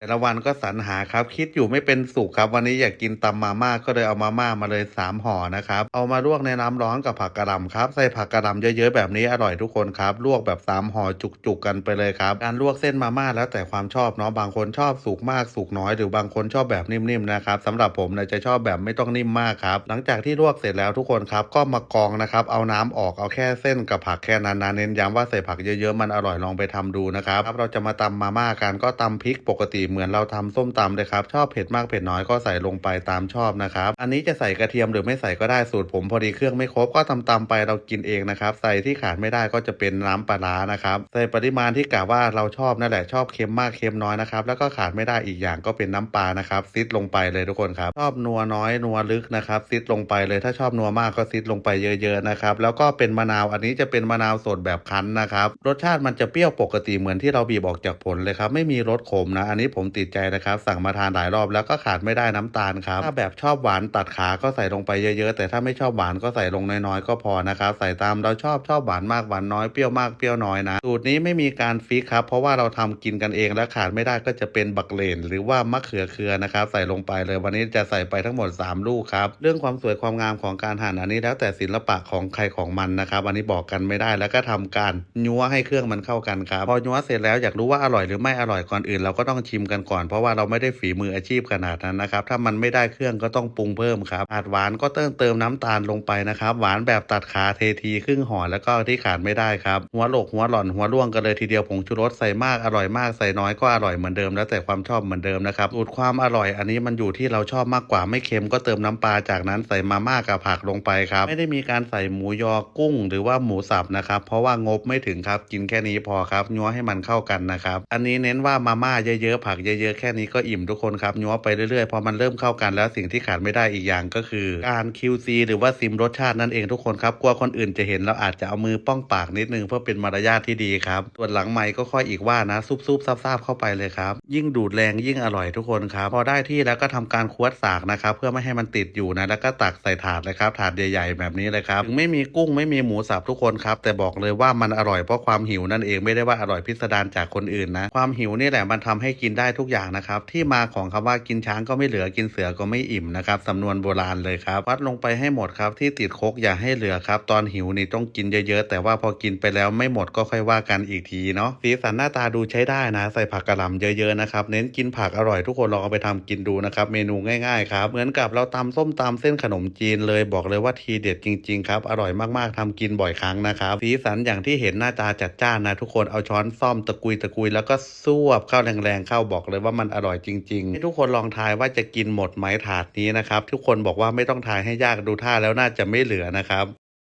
แต่ละวันก็สรรหาครับ คิดอยู่ไม่เป็นสุขครับ วันนี้อยากกินตำมาม่าก็เลยเอามาม่ามาเลย3ห่อนะครับ เอามาลวกในน้ำร้อนกับผักกระหล่ำครับใส่ผักกระหล่ำเยอะๆแบบนี้อร่อยทุกคนครับลวกแบบ3ห่อจุกๆกันไปเลยครับการลวกเส้นมาม่าแล้วแต่ความชอบเนาะบางคนชอบสุกมากสุกน้อยหรือบางคนชอบแบบนิ่มๆนะครับสำหรับผมเนี่ยจะชอบแบบไม่ต้องนิ่มมากครับหลังจากที่ลวกเสร็จแล้วทุกคนครับก็มากรองนะครับเอาน้ำออกเอาแค่เส้นกับผักแค่นั้นนะเน้นย้ำว่าใส่ผักเยอะๆมันอร่อยลองไปทำดูนะครับครับเราจะมาตำมาม่ากันก็ตำพริกปกติเหมือนเราทำส้มตำเลยครับ ชอบเผ็ดมากเผ็ดน้อยก็ใส่ลงไปตามชอบนะครับ อันนี้จะใส่กระเทียมหรือไม่ใส่ก็ได้สูตรผมพอดีเครื่องไม่ครบก็ตำตำไปเรากินเองนะครับใส่ที่ขาดไม่ได้ก็จะเป็นน้ำปลานะครับใส่ปริมาณที่กะว่าเราชอบนั่นแหละชอบเค็มมากเค็มน้อยนะครับแล้วก็ขาดไม่ได้อีกอย่างก็เป็นน้ำปลานะครับซิดลงไปเลยทุกคนครับชอบนัวน้อยนัวลึกนะครับซิดลงไปเลยถ้าชอบนัวมากก็ซิดลงไปเยอะๆนะครับแล้วก็เป็นมะนาวอันนี้จะเป็นมะนาวสดแบบคั้นนะครับรสชาติมันจะเปรี้ยวปกติเหมือนที่เราบีบออกจากผลเลยครับไม่มีรสขมนะอันนี้ผมมติดใจนะครับ สั่งมาทานหลายรอบแล้วก็ขาดไม่ได้น้ำตาลครับถ้าแบบชอบหวานตัดขาก็ใส่ลงไปเยอะๆ แต่ถ้าไม่ชอบหวานก็ใส่ลงน้อยๆก็พอนะครับใส่ตามเราชอบชอบหวานมากหวานน้อยเปรี้ยวมากเปรี้ยวน้อยนะสูตรนี้ไม่มีการฟิกครับ เพราะว่าเราทำกินกันเองและขาดไม่ได้ก็จะเป็นบักเลน หรือว่ามะเขือเคือนะครับใส่ลงไปเลยวันนี้จะใส่ไปทั้งหมด 3 ลูกครับเรื่องความสวยความงามของการหั่นอันนี้แล้วแต่ศิลปะของใครของมันนะครับอันนี้บอกกันไม่ได้แล้วก็ทำการยั้วให้เครื่องมันเข้ากันครับพอยั้วเสร็จแล้วอยากรู้ว่าอร่อยหรือไม่อร่อยก่อนอื่นเราก็ต้องชิมกันก่อน เพราะว่าเราไม่ได้ฝีมืออาชีพขนาดนั้นนะครับ ถ้ามันไม่ได้เครื่องก็ต้องปรุงเพิ่มครับอาจหวานก็เติมเติมน้ำตาลลงไปนะครับ หวานแบบตัดขาเททีครึ่งห่อแล้วก็ที่ขาดไม่ได้ครับหัวโหลกหัวหล่อนหัวร่วงกันเลยทีเดียวผงชูรสใส่มากอร่อยมากใส่น้อยก็อร่อยเหมือนเดิมแล้วแต่ความชอบเหมือนเดิมนะครับสูตรความอร่อยอันนี้มันอยู่ที่เราชอบมากกว่าไม่เค็มก็เติมน้ำปลาจากนั้นใส่มาม่ากับผักลงไปครับไม่ได้มีการใส่หมูยอกุ้ง หรือว่าหมูสับนะครับเพราะว่างบไม่ถึงครับกินแค่นี้พอครับยั้วให้มันเข้ากันนะครับอันนี้เน้นว่ามาม่าเยอะๆผักเยอะๆ แค่นี้ก็อิ่มทุกคนครับยัวไปเรื่อยๆ พอมันเริ่มเข้ากันแล้วสิ่งที่ขาดไม่ได้อีกอย่างก็คือ การ QC หรือว่าซิมรสชาตินั่นเองทุกคนครับกลัวคนอื่นจะเห็นเราอาจจะเอามือป้องปากนิดนึงเพื่อเป็นมารยาทที่ดีครับส่วนหลังไม้ก็ค่อยอีกว่านะซุบๆซาบๆเข้าไปเลยครับ ยิ่งดูดแรงยิ่งอร่อยทุกคนครับ พอได้ที่แล้วก็ทำการควดสากนะครับเพื่อไม่ให้มันติดอยู่นะแล้วก็ตักใส่ถาดเลยครับถาดใหญ่ ๆ แบบนี้เลยครับถึงไม่มีกุ้งไม่มีหมูสับทุกคนครับแต่บอกเลยว่ามันอร่อยเพราะความหิวนั่นเองไม่ได้ว่าอร่อยพิสดารจากคนอื่นนะ ความหิวนี่แหละมันทำให้กินได้ทุกอย่างนะครับที่มาของคำว่ากินช้างก็ไม่เหลือกินเสือก็ไม่อิ่มนะครับสำนวนโบราณเลยครับวัดลงไปให้หมดครับที่ติดคกอย่าให้เหลือครับตอนหิวนี่ต้องกินเยอะๆ แต่ว่าพอกินไปแล้วไม่หมดก็ค่อยว่ากันอีกทีเนาะสีสันหน้าตาดูใช้ได้นะ ใส่ผักกระหล่ำเยอะๆนะครับเน้นกินผักอร่อยทุกคนลองเอาไปทำกินดูนะครับเมนูง่ายๆครับเหมือนกับเราตำส้มตำเส้นขนมจีนเลยบอกเลยว่าทีเด็ดจริงๆครับอร่อยมากๆทำกินบ่อยครั้งนะครับสีสันอย่างที่เห็นหน้าตาจัดจ้านนะทุกคนเอาช้อนซ่อมตะกุยตะกุยแล้วก็ซวบเข้าแรงๆเข้าบอกเลยว่ามันอร่อยจริงๆให้ทุกคนลองทายว่าจะกินหมดไหมถาดนี้นะครับ ทุกคนบอกว่าไม่ต้องทายให้ยากดูท่าแล้วน่าจะไม่เหลือนะครับ